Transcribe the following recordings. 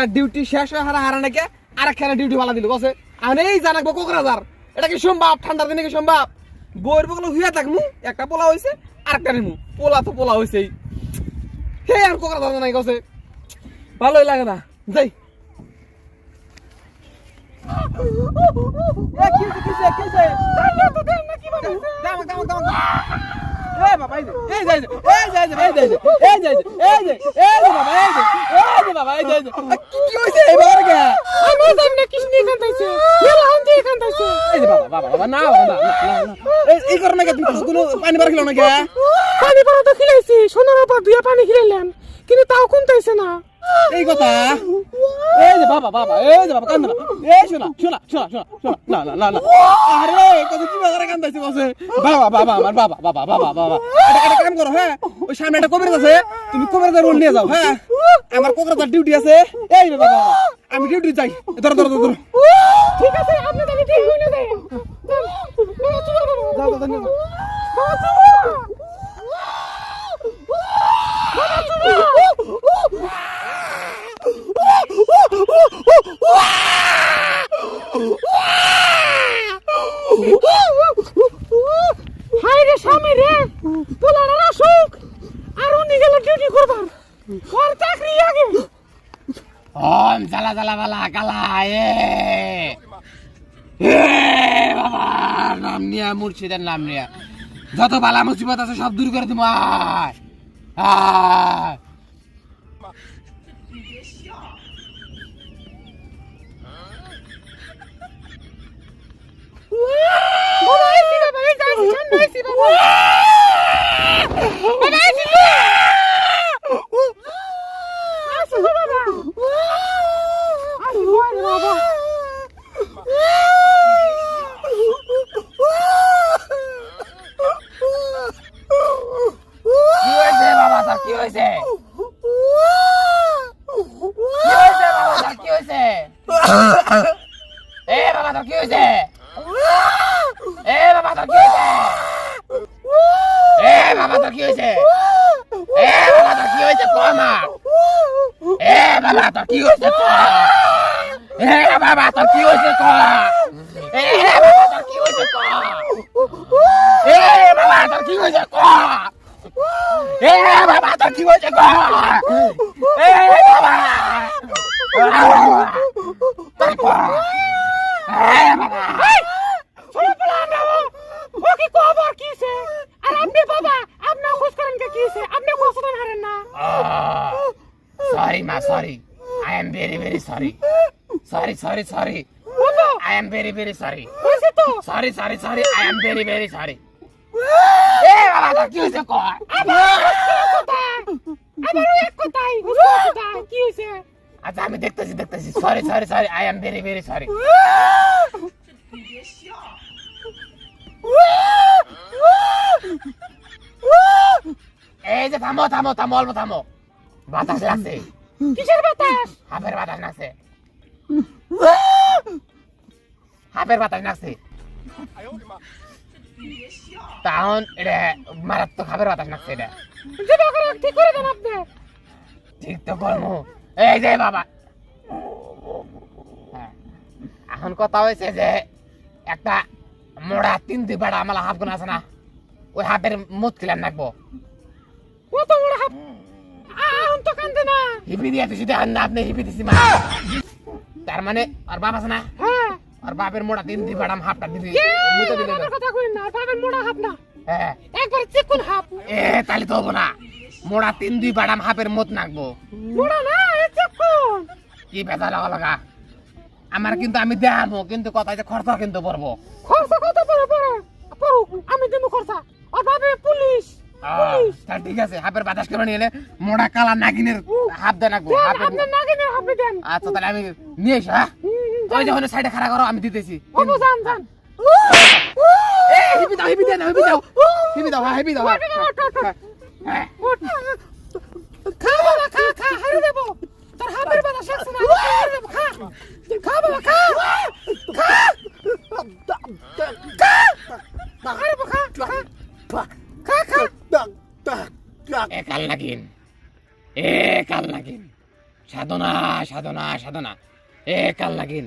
একটা ডিউটি শেষ হয়ে হারা হারা নাকি আর আরেকখানে ডিউটি ভালো দিল বসে এখন এই জানাকবো কোকরাঝার এটা কি সম্ভব ঠান্ডার দিনে কি সম্ভব বইয়ের বগলে হুইয়া থাকমু একটা পোলা হয়েছে আরেকটা নিমু পোলা তো পোলা হয়েছেই হে আর কোকরাঝার জানাই গেছে ভালোই লাগে না যাই এই যে, এই যে, এই যে, এই যে, এই যে, এই যে, এই যে, এই যে, এই যে, এই যে বাবা, এই যে, বাবা, কি- হইছে এই বাবার গা? আমার সামনে কৃষ্ণ কান্দাইছে মেলা হান্তি কান্দাইছে এই যে বাবা, বাবা, বাবা, না, বাবা, না। এই- এই করো না কে, তুমি কোনো পানি বার খেলো না কে? পানি পড়া তো খিলাইছি সোনার উপর দুয়া পানি খিলাইলাম কিন্তু তাও কমতাইছে না। এই কথা? এই যে বাবা বাবা এই যে বাবা কান্দা এই শোনা শোনা শোনা শোনা শোনা। না না না না। আরে কত কি বাজারে কান্দাইছে বসে? বাবা বাবা আমার বাবা বাবা বাবা বাবা। এটা একটা কাম করো হ্যাঁ? ওই সামনে একটা কবির আছে। তুমি কবির রোল নিয়ে যাও হ্যাঁ? আমার কোকরাজার ডিউটি আছে। এই বাবা আমি ডিউটি যাই। ধরো ধরো ধরো ঠিক আছে আপনি তাহলে ঠিক হইলে দেয় যাও যাও ধন্যবাদ হাই রে স্বামী রে পোলার আসুক আর উনি গেল ডিউটি করবার ওর চাকরি আগে ওম জ্বালা জ্বালা বালা কালা এ এ বাবা, নাম নিয়া মুর্শিদের নাম নিয়া। যত বালা মুসিবত আছে সব দূর করে দিব আয় আয়। キュー。セえー、ママとキュウセえー、ママとキュウセえー、ママたキュウセえー、ママとキュウセコマえー、ママとキュウセコマえー、ママとキュウセコマえー、ママとキュウセコマえー、ママとキュウセコマ এ বাবা তোর কি হয়েছে গো এ বাবা Sorry, ma, sorry. I am very, very sorry. Sorry, sorry, sorry. I am very, very sorry. Sorry, sorry, sorry. I am very, very sorry. বাবা তোর কি হয়েছে আবার ওই এক কথাই কি হয়েছে? আচ্ছা আমি দেখতেছি দেখতেছি। Sorry sorry sorry I am very very sorry এই যে থামো থামো থামো অল্প থামো। বাতাস লাগছে। কিসের বাতাস? হাফের বাতাস লাগছে। হাফের বাতাস লাগছে। তখন এটা মারাত্মক হাফের বাতাস লাগছে এটা। যেটা করে ঠিক করে দেন আপনি? ঠিক তো করব। এই যে বাবা। হ্যাঁ। এখন কথা হয়েছে যে একটা মোড়া তিন দুই বেড়া আমার হাফ গুণ আছে না ওই হাফের মুখ কিলার নাকবো। কত বড় হাত? আহন তো কান্দে না। হিপি দিয়ে শুধু আন না আপনি হিপি দিছি মা। তার মানে আর বাপ আছে না? হ্যাঁ। আর বাপের মোড়া তিন দুই বেড়া হাফটা দিলে আমার কথা কইন না বাবার মোড়া হাত না। হ্যাঁ। একবার চিকুন হাত এ তাহলে তো হব না। মোড়া তিন দুই বাড়াম হাফের মত নাকবো। মোড়া না চিকুন। কি বেজা লাগা লাগা। আমার কিন্তু আমি দেখাবো কিন্তু কথা যে খরচ কিন্তু পড়ব। খরচা কত পড়ে পড়ে? পড়ুক আমি দেবো খরচা। আর বাবে পুলিশ পুলিশ। তা ঠিক আছে হাফের বাতাস করে নিয়ে এলে মোড়া কালা নাগিনের হাফ দেন দেন আপনার নাগিনের হাতে দেন। আচ্ছা তাহলে আমি নিয়ে এসো হ্যাঁ? ওই যখন সাইডে খাড়া করো আমি দিতেছি। বাবু যান যান এ হিপি দাও হিপি দাও হিপি দাও। হিপি দাও হ্যাঁ হিপি দাও। হ্যাঁ, হ্যাঁ। খা বাবা খা খা হারে দেবো। তোর হাতের বাতা শেষ না খা খা। বাবা খা। খা। খা। হারে বাবা খা খা। খা খা। এ কাল লাগিন এ কাল লাগিন সাধনা সাধনা সাধনা। এ কাল লাগিন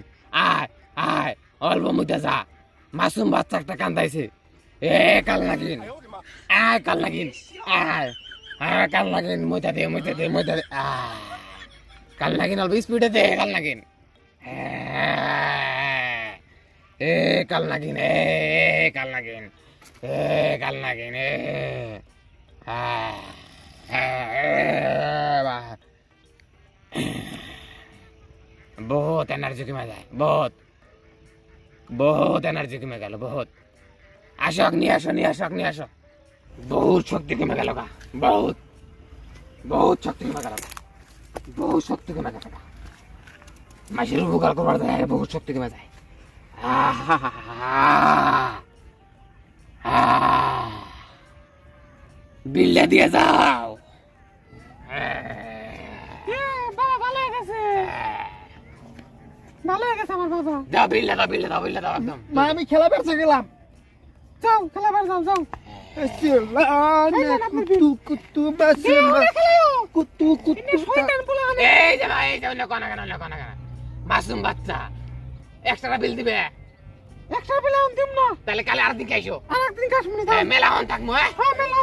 অল্প মুইতে যা মাসুম বাচ্চা একটা কান্দাইছে। এ কাল লাগিন আয় কাল লাগিন আয় আয় কাল লাগিন মুইতা দে মুইতা দে মুইতা দে। কাল লাগিন অল্প স্পিডে দে কাল লাগিন হ্যাঁ। এ কাল লাগিন এ কাল লাগিন এ কাল লাগিন এ হ্যাঁ, হ্যাঁ, বহুত এনার্জি কমে যায় বহুত। বহুত এনার্জি কমে গেল, বহুত। আসক নিয়ে আসো, নিয়ে আসক নিয়ে আসো। বহুত শক্তি কমে গেল গা, বহুত। বহুত শক্তি কমে গেল। বহুত শক্তি কমে গেল। মাসের উপকার করবার দেয় বহুত শক্তি কমে যায়। বিল্লা দিয়ে যাও এ, বাবা ভালো হয়ে গেছে ভালো হয়ে গেছে আমার বাবা। দাও বিল্লা দাও বিল্লা দাও বিল্লা দাও একদম। মা আমি খেলা বেড়ছে গেলাম। যাও খেলাবার যাও যাও। কুতু কুতু বাসে খেলাও কুতু কুতু শয়তান পোলা আনে এই যে ভাই এই যে অন্য কোনা কেন অন্য কোনা কেন। মাসুম বাচ্চা এক্সট্রা বিল দিবে। একশো পেলে আন দিম না। তাহলে কালে আর দিকে আইসো। আর একদিন কাশ্মীরি এ, থাক মেলা হন থাকব হ্যাঁ? হ্যাঁ মেলা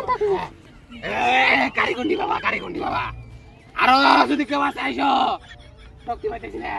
এ, কারিগন্ডি বাবা কারিগন্ডি বাবা। আরও যদি কেউ আছে আইসো। শক্তি পাইতেছি না।